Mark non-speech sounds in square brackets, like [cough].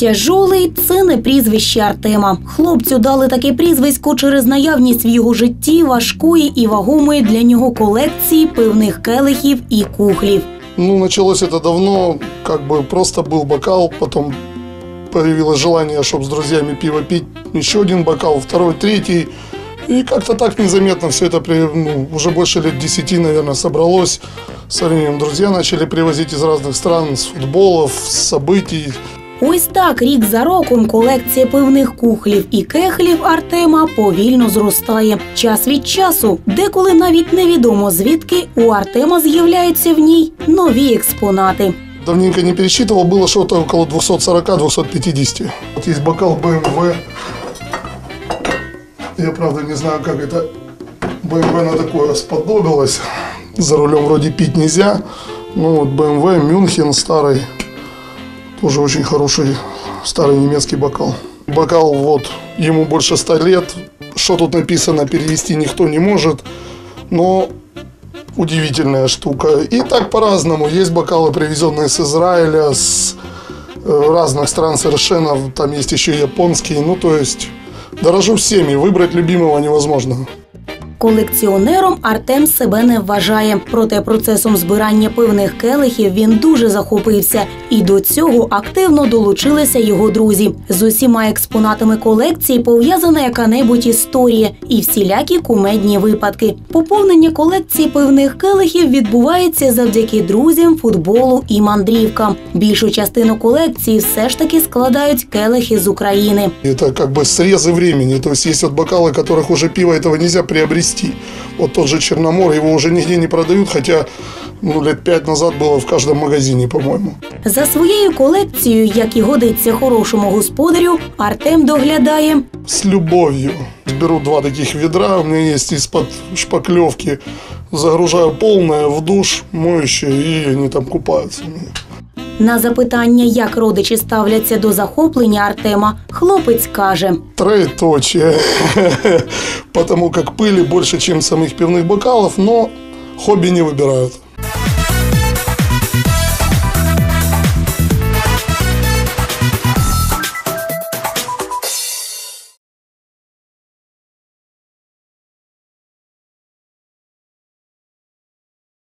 Тяжолий це не прізвище Артема. Хлопцю дали таке прізвисько через наявність в його житті важкої і вагомої для нього колекції пивних келихів і кухлів. Ну, началось это давно, как бы просто был бокал, потом появилось желание, чтобы с друзьями пиво пить, еще один бокал, второй, третий. И как-то так незаметно все это при- ну, уже больше лет десяти, наверное, собралось. Со временем друзья начали привозить из разных стран, с футболов, с событий. Ось так рік за роком колекція пивних кухлів і кехлів Артема повільно зростає. Час від часу, деколи навіть невідомо звідки у Артема з'являються в ній нові експонати. Давненько не пересчитывал, было что-то около 240-250. Вот есть бокал BMW. Я, правда, не знаю, как это BMW на такое сподобилось. За рулем вроде пить нельзя. Ну вот BMW, Мюнхен старый. Тоже очень хороший старый немецкий бокал. Бокал вот, ему больше 100 лет. Что тут написано, перевести никто не может. Но удивительная штука. И так по-разному. Есть бокалы, привезенные с Израиля, с э, разных стран совершенно. Там есть еще японские. Ну, то есть, дорожу всеми. Выбрать любимого невозможно. Колекціонером Артем себе не вважає. Проте процесом збирання пивних келихів він дуже захопився, і до цього активно долучилися його друзі. З усіма експонатами колекції пов'язана яка-небудь історія і всілякі кумедні випадки. Поповнення колекції пивних келихів відбувається завдяки друзям, футболу і мандрівкам. Більшу частину колекції все ж таки складають келихи з України. Это как бы срезы времени. То есть, есть вот бокалы, которых уже пиво этого нельзя приобрести. Вот тот же Черномор, его уже нигде не продают, хотя ну, лет пять назад было в каждом магазине, по-моему. За своєю колекцією, як і годиться хорошому господарю, Артем доглядає С любовью. Беру два таких ведра, у меня есть из-под шпаклевки. Загружаю полное в душ, моющее, и они там купаются. у меня. на запитання, як родичі ставляться до захоплення Артема. Хлопець каже: Троеточие. [laughs] Потому как пыли больше, чем самих пивных бокалов, но хобби не выбирают.